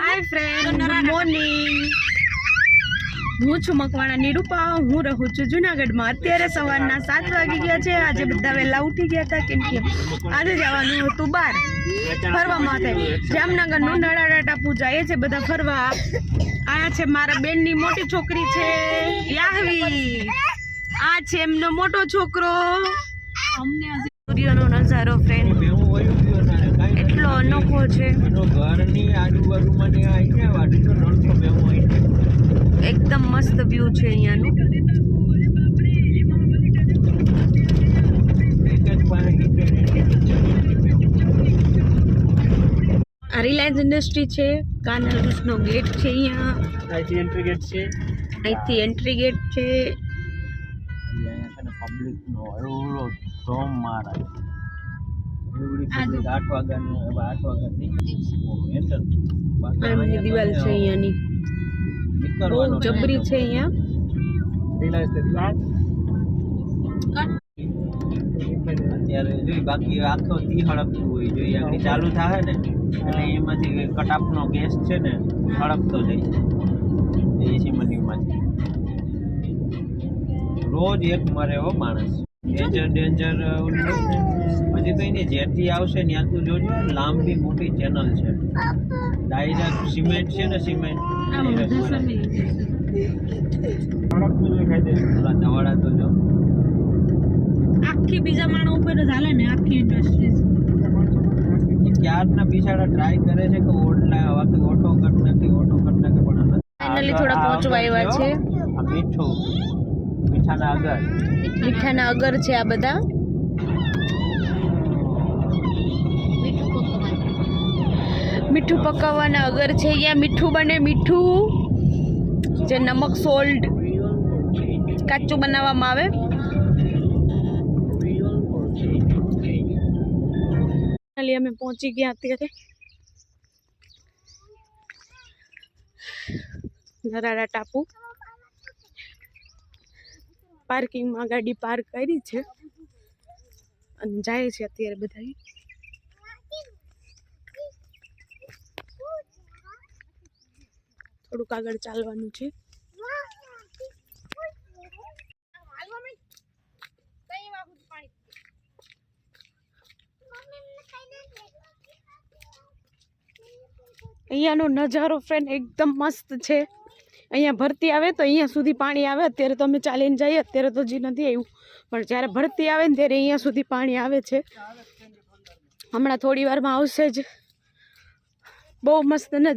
હાય friend good morning હું છું મકવાણા નિરૂપા. હું રહું છું જુનાગઢમાં. અત્યારે સવારના સાત વાગી ગયા છે. આજે બધા વહેલા ઉઠી ગયા હતા. કેમ કે આજે જવાનું હતું બહાર ફરવા માટે. જામનગરનું નળાડા ટાપુ જાય છે બધા ફરવા. આ છે મારા બેનની મોટી છોકરી છે, યાહવી. આ છે એમનો મોટો છોકરો. સૂર્યનો નજારો ફ્રેન્ડ એટલો અનોખો છે. ઘરની આજુબાજુમાં ને આઈને વાડી તો નળસો બેવું હોય. એકદમ મસ્ત વ્યૂ છે અહીંયાનું. જ. આ રિલાયન્સ ઇન્ડસ્ટ્રી છે કાનલ રૂસનો ગેટ છે અહીંયા. અહીંથી એન્ટ્રી ગેટ છે. અહીંથી એન્ટ્રી ગેટ છે. અહીંયા પબ્લિકનો એવડો ધોમ મારા. આઠ વાગ્યાની આઠ દિવાલ છે અહીંયાની. બહુ જબરી છે અહીંયા. અત્યારે જોઈ બાકી આખો દી હડપતું હોય જોઈએ આગળ ચાલુ થાય ને એટલે એમાંથી કટાપનો ગેસ છે ને હડપતો જાય. એસી મંડીમાંથી રોજ એક મરે હો માણસ. ડેન્જર ડેન્જર ઓલું હોય ને પછી તો એની જેથી આવશે ત્યાં તું જોજો લાંબી મોટી ચેનલ છે. ડાયરેક્ટ સિમેન્ટ છે ને સિમેન્ટ ઓલા તો જો. આખી બીજા માણસ ઉપર જ હાલે ને આખી ઇન્ડસ્ટ્રીઝ એ ક્યારના બિચારા ટ્રાય કરે છે કે ઓટલા વાકી ઓટો કટ નથી ઓટો કટ નથી પણ નથી. થોડા પહોંચવા આવ્યા છે. મીઠું. મીઠાના આગળ. મીઠાના અગર છે આ બધા. મીઠું પકાવવાના અગર છે, અહીંયા મીઠું બને, મીઠું જે નમક, સોલ્ટ, કાચું બનાવવામાં આવે. ફાઇનલી અમે પહોંચી ગયા અત્યારે. નરાડા ટાપુ. પાર્કિંગમાં ગાડી પાર્ક કરી છે. અને જાય છે અત્યારે બધા થોડુંક આગળ ચાલવાનું છે. અહીંયાનો નજારો ફ્રેન્ડ એકદમ મસ્ત છે. અહીંયા ભરતી આવે તો અહીંયા સુધી પાણી આવે. અત્યારે તો અમે ચાલીને જઈએ. અત્યારે તો હજી નથી આવ્યું. પણ જ્યારે ભરતી આવે ને ત્યારે અહીંયા સુધી પાણી આવે છે. હમણાં થોડી વારમાં આવશે જ. બહુ મસ્ત નજારો